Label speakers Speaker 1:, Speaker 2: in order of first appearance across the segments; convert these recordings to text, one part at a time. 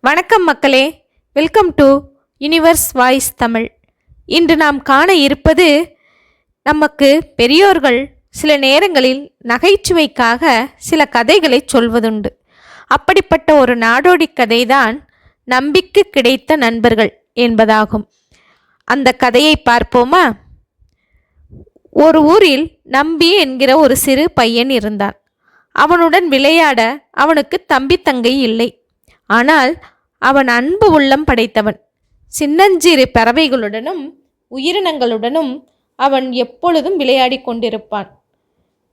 Speaker 1: வணக்கம் மக்களே. Welcome to universe voice Tamil இன்று நாம் காண இருப்பது நமக்கு பெரியோர்கள் சில நேரங்களில் நகைச்சுவைக்காக சில கதைகளை சொல்வதுண்டு. அப்படிப்பட்ட ஒரு நாடோடி கதைதான் நம்பிக்கு கிடைத்த நண்பர்கள் என்பதாகும். அந்த கதையை பார்ப்போமா? ஒரு ஊரில் நம்பி என்கிற ஒரு சிறு பையன் இருந்தான். அவனுடன் விளையாட அவனுக்கு தம்பி தங்கை இல்லை. ஆனால் அவன் அன்பு உள்ளம் படைத்தவன். சின்னஞ்சிறு பறவைகளுடனும் உயிரினங்களுடனும் அவன் எப்பொழுதும் விளையாடி கொண்டிருப்பான்.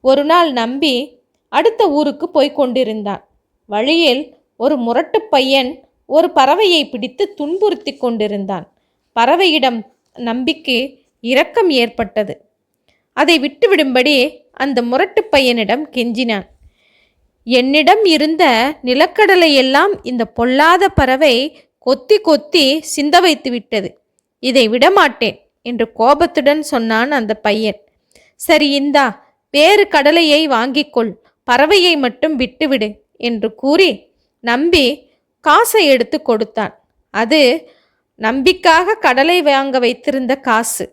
Speaker 1: ஒரு நாள் நம்பி அடுத்த ஊருக்கு போய்க் கொண்டிருந்தான். வழியில் ஒரு முரட்டு பையன் ஒரு பறவையை பிடித்து துன்புறுத்தி கொண்டிருந்தான். பறவையிடம் நம்பிக்கு இரக்கம் ஏற்பட்டது. அதை விட்டுவிடும்படி அந்த முரட்டு பையனிடம் கெஞ்சினான். என்னிடம் இருந்த நிலக்கடலையெல்லாம் இந்த பொல்லாத பறவை கொத்தி கொத்தி சிந்த வைத்து விட்டது. இதை விடமாட்டேன் என்று கோபத்துடன் சொன்னான் அந்த பையன். சரி இந்தா வேறு கடலையை வாங்கிக்கொள் பறவையை மட்டும் விட்டுவிடு என்று கூறி நம்பி காசை எடுத்து கொடுத்தான். அது நம்பிக்காக கடலை வாங்க வைத்திருந்த காசு.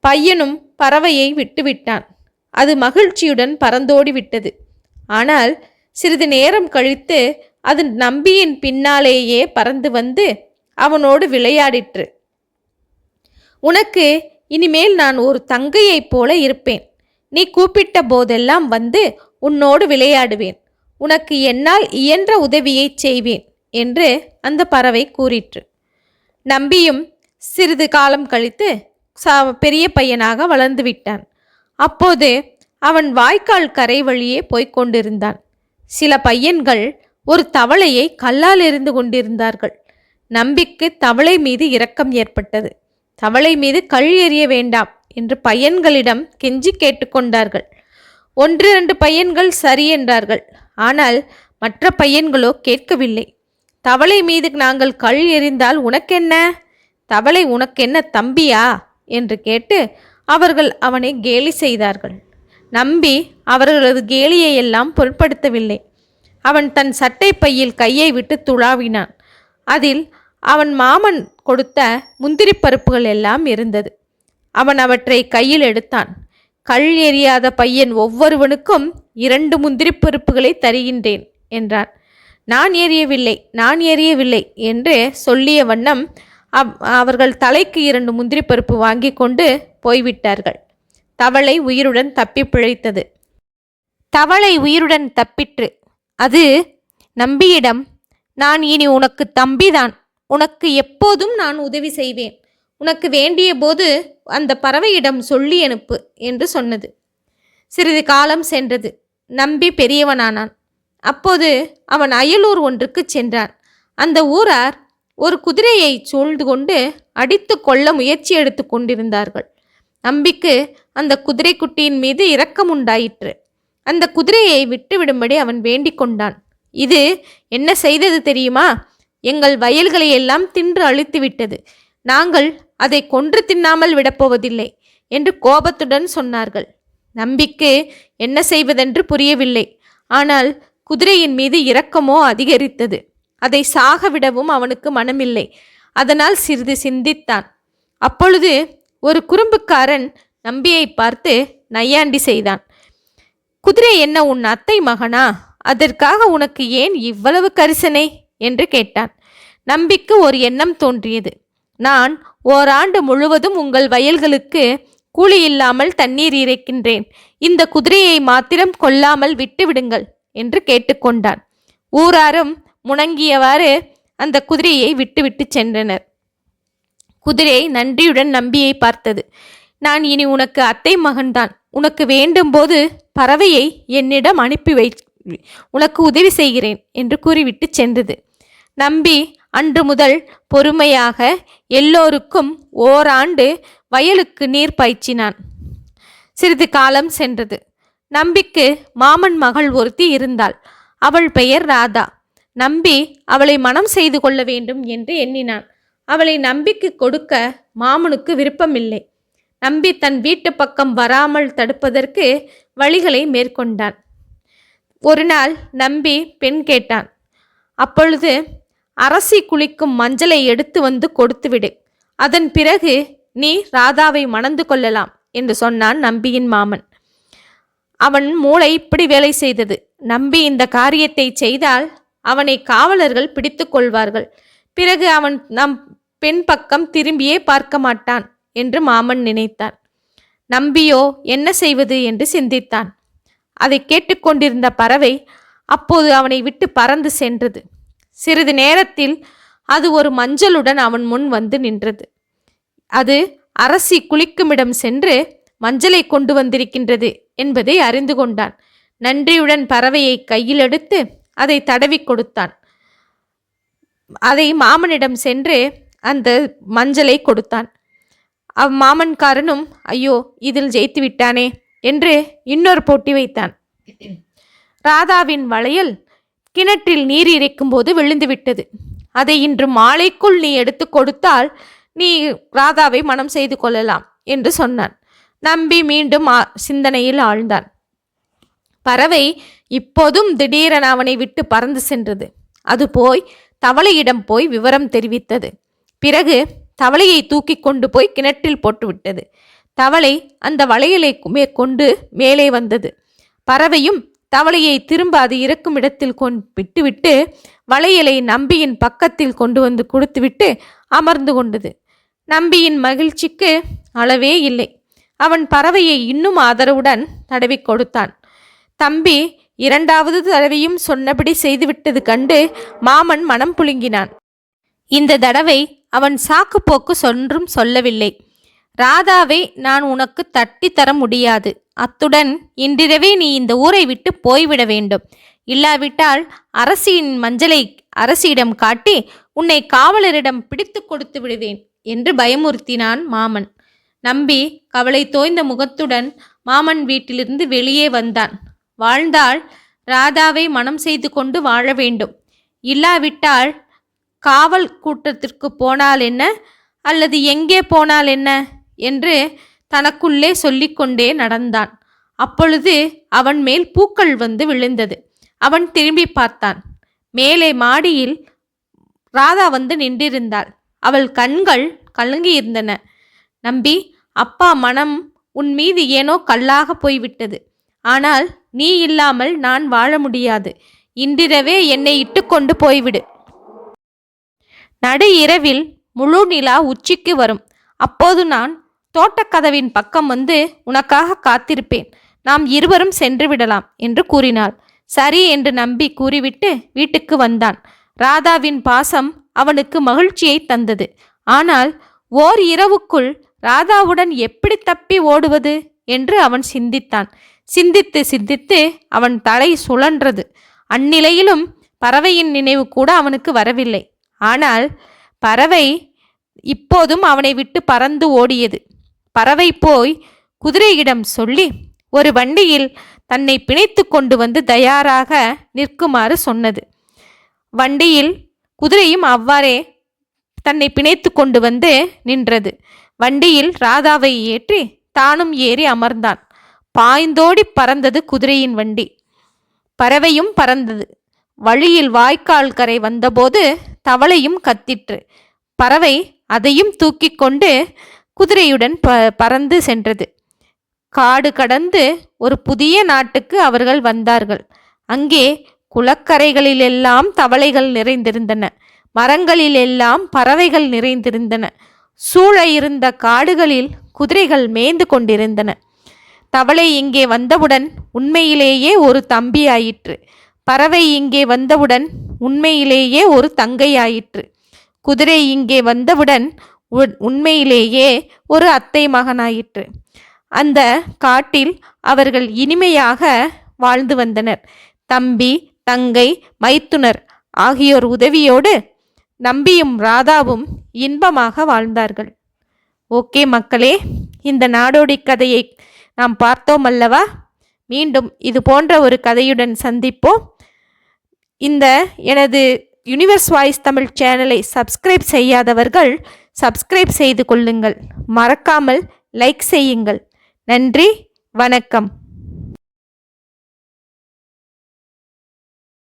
Speaker 1: பையனும் பறவையை விட்டுவிட்டான் அது மகிழ்ச்சியுடன் பறந்தோடி விட்டது. ஆனால் சிறிது நேரம் கழித்து அது நம்பியின் பின்னாலேயே பறந்து வந்து அவனோடு விளையாடிற்று. உனக்கு இனிமேல் நான் ஒரு தங்கையைப் போல இருப்பேன். நீ கூப்பிட்ட போதெல்லாம் வந்து உன்னோடு விளையாடுவேன். உனக்கு என்னால் இயன்ற உதவியைச் செய்வேன் என்று அந்த பறவை கூறிற்று. நம்பியும் சிறிது காலம் கழித்து சா பெரிய பையனாக வளர்ந்து விட்டான். அப்போது அவன் வாய்க்கால் கரை வழியே போய்க் கொண்டிருந்தான். சில பையன்கள் ஒரு தவளையை கல்லால் எறிந்து கொண்டிருந்தார்கள். நம்பிக்கு தவளை மீது இரக்கம் ஏற்பட்டது. தவளை மீது கல் எறிய வேண்டாம் என்று பையன்களிடம் கெஞ்சி கேட்டுக்கொண்டார்கள் ஒன்று இரண்டு பையன்கள் சரி என்றார்கள். ஆனால் மற்ற பையன்களோ கேட்கவில்லை. தவளை மீது நாங்கள் கல் எறிந்தால் உனக்கென்ன? தவளை உனக்கென்ன தம்பியா? என்று கேட்டு அவர்கள் அவனை கேலி செய்தார்கள். நம்பி அவர்களது கேலியை எல்லாம் பொருட்படுத்தவில்லை. அவன் தன் சட்டை பையில் கையை விட்டு துளாவினான் அதில் அவன் மாமன் கொடுத்த முந்திரி பருப்புகள் எல்லாம் இருந்தது. அவன் அவற்றை கையில் எடுத்தான். கல் எறியாத பையன் ஒவ்வொருவனுக்கும் இரண்டு முந்திரி பருப்புகளை தருகின்றேன் என்றான். நான் எறியவில்லை நான் எறியவில்லை என்று சொல்லிய வண்ணம் அவ் அவர்கள் தலைக்கு இரண்டு முந்திரி பருப்பு வாங்கி கொண்டு போய்விட்டார்கள். தவளை உயிருடன் தப்பி பிழைத்தது. தவளை உயிருடன் தப்பிற்று. அது நம்பியிடம் நான் இனி உனக்கு தம்பிதான். உனக்கு எப்போதும் நான் உதவி செய்வேன். உனக்கு வேண்டிய போது அந்த பறவையிடம் சொல்லி அனுப்பு என்று சொன்னது. சிறிது காலம் சென்றது. நம்பி பெரியவனானான். அப்போது அவன் அயலூர் ஒன்றுக்கு சென்றான். அந்த ஊரார் ஒரு குதிரையை சூழ்ந்து கொண்டு அடித்து கொள்ள முயற்சி எடுத்து கொண்டிருந்தார்கள். நம்பிக்கு அந்த குதிரைக்குட்டியின் மீது இரக்கம் உண்டாயிற்று அந்த குதிரையை விட்டுவிடும்படி அவன் வேண்டிக் கொண்டான். இது என்ன செய்தது தெரியுமா? எங்கள் வயல்களை எல்லாம் தின்று அழித்து விட்டது. நாங்கள் அதை கொன்று தின்னாமல் விடப்போவதில்லை என்று கோபத்துடன் சொன்னார்கள். நம்பிக்கு என்ன செய்வதென்று புரியவில்லை. ஆனால் குதிரையின் மீது இரக்கமோ அதிகரித்தது. அதை சாக விடவும் அவனுக்கு மனமில்லை. அதனால் சிறிது சிந்தித்தான். அப்பொழுது ஒரு குறும்புக்காரன் நம்பியை பார்த்து நையாண்டி செய்தான். குதிரை என்ன உன் அத்தை மகனா? அதற்காக உனக்கு ஏன் இவ்வளவு கரிசனை? என்று கேட்டான். நம்பிக்கு ஒரு எண்ணம் தோன்றியது. நான் ஓராண்டு முழுவதும் உங்கள் வயல்களுக்கு கூலி இல்லாமல் தண்ணீர் இறைக்கின்றேன். இந்த குதிரையை மாத்திரம் கொல்லாமல் விட்டு விடுங்கள் என்று கேட்டுக்கொண்டான். ஊராரும் முணங்கியவாறு அந்த குதிரையை விட்டுவிட்டு சென்றனர். குதிரை நன்றியுடன் நம்பியை பார்த்தது. நான் இனி உனக்கு அத்தை மகன்தான். உனக்கு வேண்டும்போது பறவையை என்னிடம் அனுப்பி வை. உனக்கு உதவி செய்கிறேன் என்று கூறிவிட்டு சென்றது. நம்பி அன்று முதல் பொறுமையாக எல்லோருக்கும் ஓராண்டு வயலுக்கு நீர் பாய்ச்சினான் சிறிது காலம் சென்றது. நம்பிக்கு மாமன் மகள் ஒருத்தி இருந்தாள். அவள் பெயர் ராதா. நம்பி அவளை மனம் செய்து கொள்ள வேண்டும் என்று எண்ணினான். அவளை நம்பிக்கு கொடுக்க மாமனுக்கு விருப்பமில்லை. நம்பி தன் வீட்டு பக்கம் வராமல் தடுப்பதற்கு வழிகளை மேற்கொண்டான். ஒரு நாள் நம்பி பெண் கேட்டான் அப்பொழுது அரசி குளிக்கும் மஞ்சளை எடுத்து வந்து கொடுத்துவிடு. அதன் பிறகு நீ ராதாவை மணந்து கொள்ளலாம் என்று சொன்னான் நம்பியின் மாமன். அவன் மூளை இப்படி வேலை செய்தது. நம்பி இந்த காரியத்தை செய்தால் அவனை காவலர்கள் பிடித்து கொள்வார்கள். பிறகு அவன் நம் பெண் பக்கம் திரும்பியே பார்க்க மாட்டான் என்று மாமன் நினைத்தான் நம்பியோ என்ன செய்வது என்று சிந்தித்தான். அதை கேட்டுக்கொண்டிருந்த பறவை அப்போது அவனை விட்டு பறந்து சென்றது. சிறிது நேரத்தில் அது ஒரு மஞ்சளுடன் அவன் முன் வந்து நின்றது. அது அரசி குளிக்குமிடம் சென்று மஞ்சளை கொண்டு வந்திருக்கின்றது என்பதை அறிந்து கொண்டான். நன்றியுடன் பறவையை கையில் எடுத்து அதை தடவி கொடுத்தான். அதை மாமனிடம் சென்று அந்த மஞ்சளை கொடுத்தான். அவ் மாமன்காரனும் ஐயோ இதில் ஜெயித்து விட்டானே என்று இன்னொரு போட்டி வைத்தான். ராதாவின் வளையல் கிணற்றில் நீர் இறைக்கும்போது விழுந்து விட்டது. அதை இன்று மாலைக்குள் நீ எடுத்து கொடுத்தால் நீ ராதாவை மனம் செய்து கொள்ளலாம் என்று சொன்னான். நம்பி மீண்டும் சிந்தனையில் ஆழ்ந்தான். பறவை இப்போதும் திடீரென அவனை விட்டு பறந்து சென்றது. அது போய் தவளையிடம் போய் விவரம் தெரிவித்தது. பிறகு தவளையை தூக்கி கொண்டு போய் கிணற்றில் போட்டுவிட்டது. தவளை அந்த வளையலை கொண்டு மேலே வந்தது. பறவையும் தவளையை திரும்ப அது இறக்கும் இடத்தில் கொண்டு விட்டுவிட்டு வளையலை நம்பியின் பக்கத்தில் கொண்டு வந்து கொடுத்துவிட்டு அமர்ந்து கொண்டது. நம்பியின் மகிழ்ச்சிக்கு அளவே இல்லை. அவன் பறவையை இன்னும் ஆதரவுடன் தடவி கொடுத்தான். தம்பி இரண்டாவது தடவையும் சொன்னபடி செய்துவிட்டது கண்டு மாமன் மனம் புழுங்கினான். இந்த தடவை அவன் சாக்கு போக்கு சொன்றும் சொல்லவில்லை. ராதாவை நான் உனக்கு தட்டி தர முடியாது. அத்துடன் இன்றிரவே நீ இந்த ஊரை விட்டு போய்விட வேண்டும். இல்லாவிட்டால் அரசியின் மஞ்சளை அரசியிடம் காட்டி உன்னை காவலரிடம் பிடித்து கொடுத்து விடுவேன் என்று பயமுறுத்தினான் மாமன். நம்பி கவலை தோய்ந்த முகத்துடன் மாமன் வீட்டிலிருந்து வெளியே வந்தான். வாழ்ந்தால் ராதாவை மனம் செய்து கொண்டு வாழ வேண்டும். இல்லாவிட்டால் காவல் கூட்டத்திற்கு போனால் என்ன? அல்லது எங்கே போனால் என்ன? என்று தனக்குள்ளே சொல்லிக்கொண்டே நடந்தான். அப்பொழுது அவன் மேல் பூக்கள் வந்து விழுந்தது. அவன் திரும்பி பார்த்தான். மேலே மாடியில் ராதா வந்து நின்றிருந்தாள். அவள் கண்கள் கலங்கியிருந்தன. நம்பி அப்பா மனம் உன் மீது ஏனோ கல்லாக போய்விட்டது. ஆனால் நீ இல்லாமல் நான் வாழ முடியாது. இன்றிரவே என்னை இட்டுக்கொண்டு போய்விடு. நடு இரவில் முழு நிலா உச்சிக்கு வரும். அப்போது நான் தோட்டக்கதவின் பக்கம் வந்து உனக்காக காத்திருப்பேன். நாம் இருவரும் சென்று விடலாம் என்று கூறினாள். சரி என்று நம்பி கூறிவிட்டு வீட்டுக்கு வந்தான். ராதாவின் பாசம் அவனுக்கு மகிழ்ச்சியை தந்தது. ஆனால் ஓர் இரவுக்குள் ராதாவுடன் எப்படி தப்பி ஓடுவது என்று அவன் சிந்தித்தான். சிந்தித்து சிந்தித்து அவன் தலை சுழன்றது. அந்நிலையிலும் பறவையின் நினைவு கூட அவனுக்கு வரவில்லை. ஆனால் பறவை இப்போதும் அவனை விட்டு பறந்து ஓடியது. பறவை போய் குதிரையிடம் சொல்லி ஒரு வண்டியில் தன்னை பிணைத்து கொண்டு வந்து தயாராக நிற்குமாறு சொன்னது. வண்டியில் குதிரையும் அவ்வாறே தன்னை பிணைத்து கொண்டு வந்து நின்றது. வண்டியில் ராதாவை ஏற்றி தானும் ஏறி அமர்ந்தான். பாய்ந்தோடி பறந்தது குதிரையின் வண்டி. பறவையும் பறந்தது. வழியில் வாய்க்கால் கரை வந்தபோது தவளையும் கத்திற்று. பறவை அதையும் தூக்கி கொண்டு குதிரையுடன் ப பறந்து சென்றது. காடு கடந்து ஒரு புதிய நாட்டுக்கு அவர்கள் வந்தார்கள். அங்கே குளக்கரைகளிலெல்லாம் தவளைகள் நிறைந்திருந்தன. மரங்களிலெல்லாம் பறவைகள் நிறைந்திருந்தன. சூழ இருந்த காடுகளில் குதிரைகள் மேய்ந்து கொண்டிருந்தன. தவளை இங்கே வந்தவுடன் உண்மையிலேயே ஒரு தம்பி ஆயிற்று பறவை இங்கே வந்தவுடன் உண்மையிலேயே ஒரு தங்கை ஆயிற்று குதிரை இங்கே வந்தவுடன் உண்மையிலேயே ஒரு அத்தை மகனாயிற்று. அந்த காட்டில் அவர்கள் இனிமையாக வாழ்ந்து வந்தனர். தம்பி தங்கை மைத்துனர் ஆகியோர் உதவியோடு நம்பியும் ராதாவும் இன்பமாக வாழ்ந்தார்கள். ஓகே மக்களே இந்த நாடோடி கதையை நாம் பார்த்தோம் அல்லவா? மீண்டும் இது போன்ற ஒரு கதையுடன் சந்திப்போம். இந்த எனது யூனிவர்ஸ் வாய்ஸ் தமிழ் சேனலை சப்ஸ்கிரைப் செய்யாதவர்கள் சப்ஸ்கிரைப் செய்து கொள்ளுங்கள். மறக்காமல் லைக் செய்யுங்கள். நன்றி வணக்கம்.